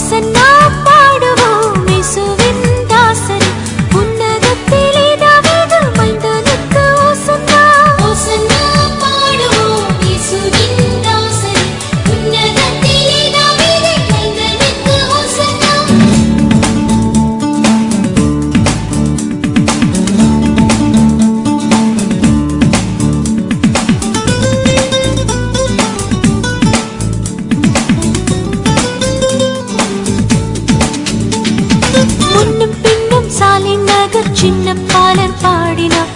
and no முன்னும் பின்னும் சாலை நகர் சின்ன பாலர் பாடினார்.